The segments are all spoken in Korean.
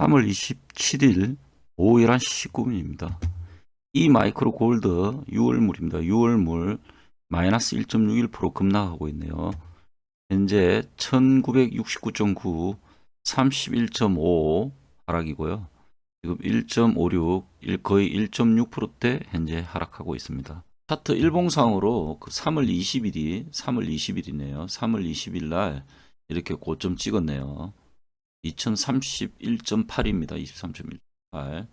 3월 27일 오후 11시 19분입니다. 이 마이크로 골드 6월물입니다. 6월물 마이너스 1.61% 급락하고 있네요. 현재 1969.9, 31.5 하락이고요. 지금 1.56, 일- 거의 1.6%대 현재 하락하고 있습니다. 차트 일봉상으로 그 3월 20일이 3월 20일이네요. 3월 20일 날 이렇게 고점 찍었네요. 2031.8입니다. 23.18.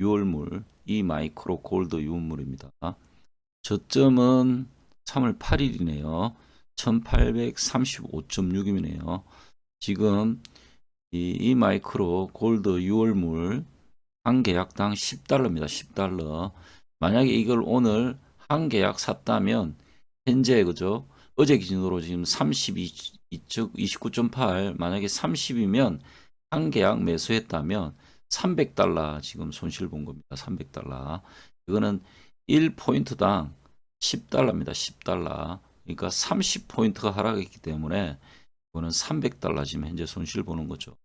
6월물 이 마이크로 골드 6월물입니다. 저점은 3월 8일이네요. 1835.6이네요. 지금 이, 이 마이크로 골드 6월물 한 계약당 10달러입니다. 10달러. 만약에 이걸 오늘 한 계약 샀다면 현재 그죠? 어제 기준으로 지금 32, 29.8 만약에 30이면 한 계약 매수했다면 300달러 지금 손실 본 겁니다. 300달러. 이거는 1포인트당 10달러입니다. 10달러. 그러니까 30포인트가 하락했기 때문에 이거는 300달러 지금 현재 손실 보는 거죠.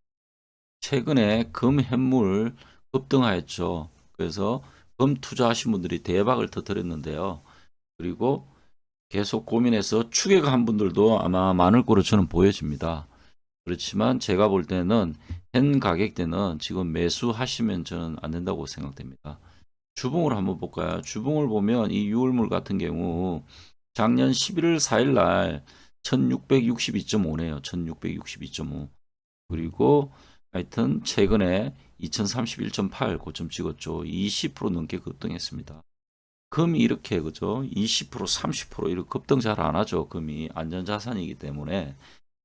최근에 금 현물 급등하였죠. 그래서 금 투자하신 분들이 대박을 터뜨렸는데요. 그리고 계속 고민해서 추격한 분들도 아마 많을 거로 저는 보여집니다. 그렇지만 제가 볼 때는 현 가격대는 지금 매수하시면 저는 안 된다고 생각됩니다. 주봉을 한번 볼까요? 주봉을 보면 이 6월물 같은 경우 작년 11월 4일 날 1662.5네요. 1662.5. 그리고 하여튼 최근에 2031.8 고점 찍었죠. 20% 넘게 급등했습니다. 금이 이렇게 그죠? 20% 30% 이렇게 급등 잘 안 하죠. 금이 안전자산이기 때문에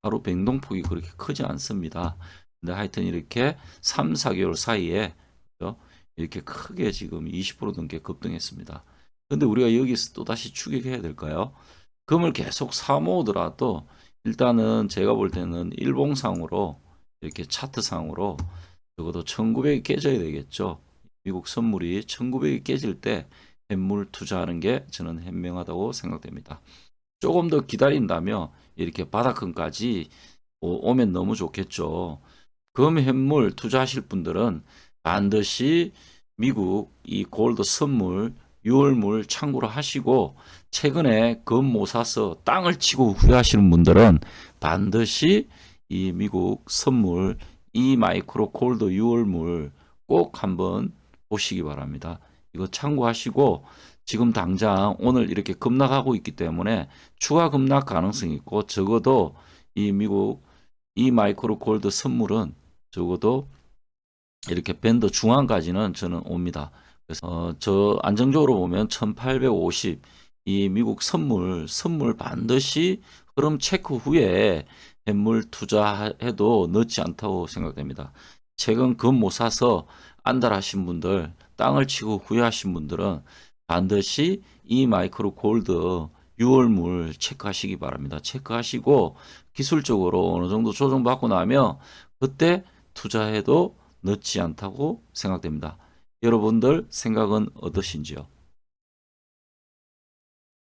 바로 변동폭이 그렇게 크지 않습니다. 근데 하여튼 이렇게 3, 4개월 사이에 그죠? 이렇게 크게 지금 20% 넘게 급등했습니다. 근데 우리가 여기서 또 다시 추격해야 될까요? 금을 계속 사 모으더라도 일단은 제가 볼 때는 일봉상으로 이렇게 차트상으로 적어도 1900이 깨져야 되겠죠. 미국 선물이 1900이 깨질 때 현물 투자하는 게 저는 현명하다고 생각됩니다. 조금 더 기다린다면 이렇게 바닥권까지 오- 오면 너무 좋겠죠. 금 현물 투자하실 분들은 반드시 미국 이 골드 선물 6월물 참고로 하시고 최근에 금 못 사서 땅을 치고 후회하시는 분들은 반드시 이 미국 선물 이 마이크로 골드 6월물 꼭 한번 보시기 바랍니다. 이거 참고하시고 지금 당장 오늘 이렇게 급락하고 있기 때문에 추가 급락 가능성이 있고 적어도 이 미국 이 마이크로 골드 선물은 적어도 이렇게 밴드 중앙까지는 저는 옵니다. 그래서 어, 저 안정적으로 보면 1850 이 미국 선물 선물 반드시 흐름 체크 후에 현물 투자해도 늦지 않다고 생각됩니다. 최근 금 못 사서 안달하신 분들, 땅을 치고 후회하신 분들은 반드시 이 마이크로 골드 6월물 체크하시기 바랍니다. 체크하시고 기술적으로 어느 정도 조정받고 나면 그때 투자해도 늦지 않다고 생각됩니다. 여러분들 생각은 어떠신지요?